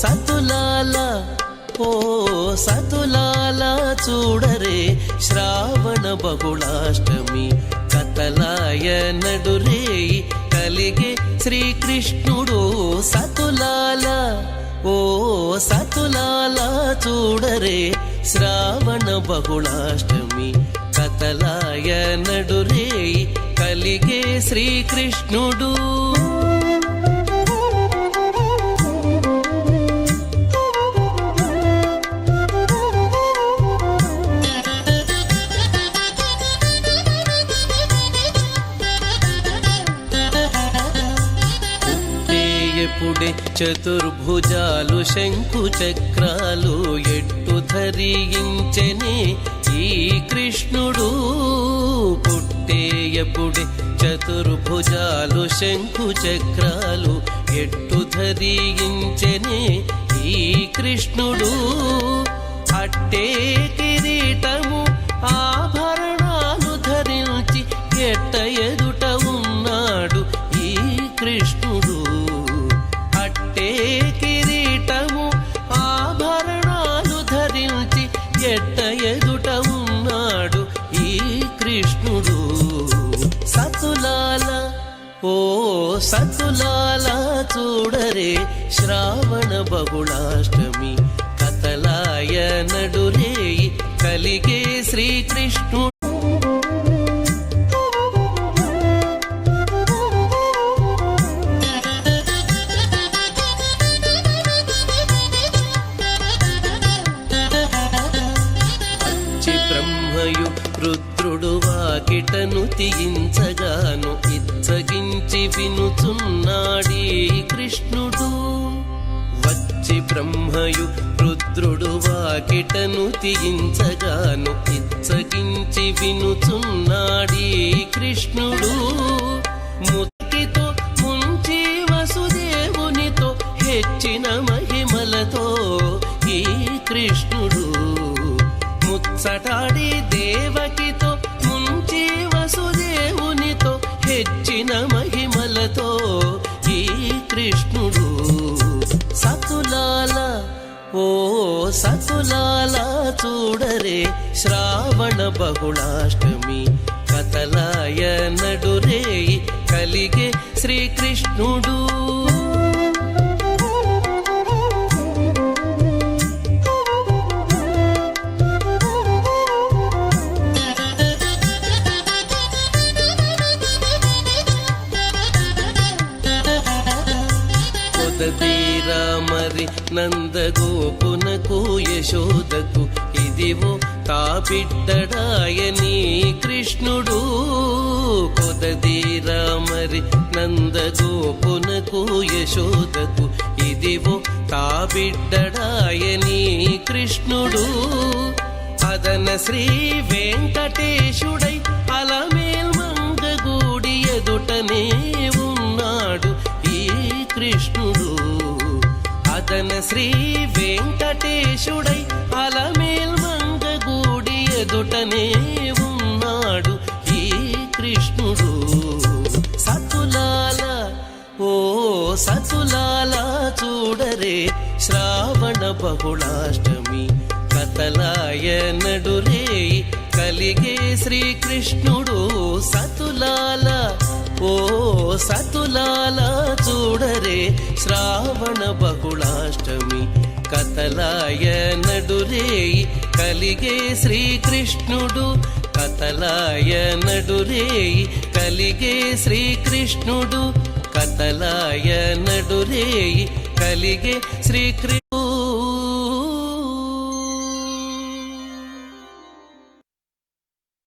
సతులాల ఓ సతులాల చూడరే శ్రావణ బహుళాష్టమి. కతలాయ నడురే కలిగే శ్రీకృష్ణుడు సతులాల ఓ సతులాల చూడరే శ్రావణ బహుళాష్టమి. కతలాయ నడురే కలిగే శ్రీకృష్ణుడు ఎప్పుడే చతుర్భుజాలు శంకు చక్రాలు ఎట్టు ధరించని ఈ కృష్ణుడు. పుట్టేయపుడే చతుర్భుజాలు శంకు చక్రాలు ఎట్టు ధరించెనే ఈ కృష్ణుడు. అట్టే కిరీటము కంటే కిరీటము ఆభరణాలు ధరించి ఎట్ట ఎదుట ఉన్నాడు ఈ కృష్ణుడు. సతులాల ఓ సతులాల చూడరే శ్రావణ బహుళాష్టమి. కథలాయ నడురే కలిగే శ్రీకృష్ణుడు. రుద్రుడు వాకిటను తీయించగాను ఇచ్చగించి వినుచున్నాడీ కృష్ణుడు. వచ్చి బ్రహ్మయు రుద్రుడు వాకిటను తీయించగాను ఇచ్చగించి వినుచున్నాడీ కృష్ణుడు. ముక్తితో ముంచి వసుదేవునితో హెచ్చిన మహిమలతో ఈ కృష్ణుడు. ముచ్చటాడి దేవకితో హెచ్చిన మహిమలతో ఈ కృష్ణుడు సతులాల ఓ సతులాల చూడరే శ్రావణ బహుళాష్టమి. కథలాయ నడురే కలిగే శ్రీకృష్ణుడు. మరి నందగోపునకు యశోదకు ఇదివో తాపిడ్డడాయని కృష్ణుడు కొదదీరా మరి నందగోపునకు యశోదకు ఇదివో తాబిడ్డడాయని కృష్ణుడు అదన శ్రీ వెంకటేశుడై అలమేల్ మంగగూడి ఎదుటనే ఉన్నాడు ఈ కృష్ణుడు. అతన శ్రీ వెంకటేశుడై అలమేల్ మంగగూడి ఎదుటనే ఉన్నాడు ఈ కృష్ణుడు. సతులాల ఓ సతులాల చూడరే శ్రావణ బహుళాష్టమి కతలాయ నడురే కలిగే శ్రీకృష్ణుడు. సతులాల ఓ సతులాల బహుళాష్టమి కతలాయ నడురే కలిగే శ్రీకృష్ణుడు. కతలాయ నడురే కలిగే శ్రీకృష్ణుడు. కతలాయ నడురే కలిగే శ్రీకృష్ణ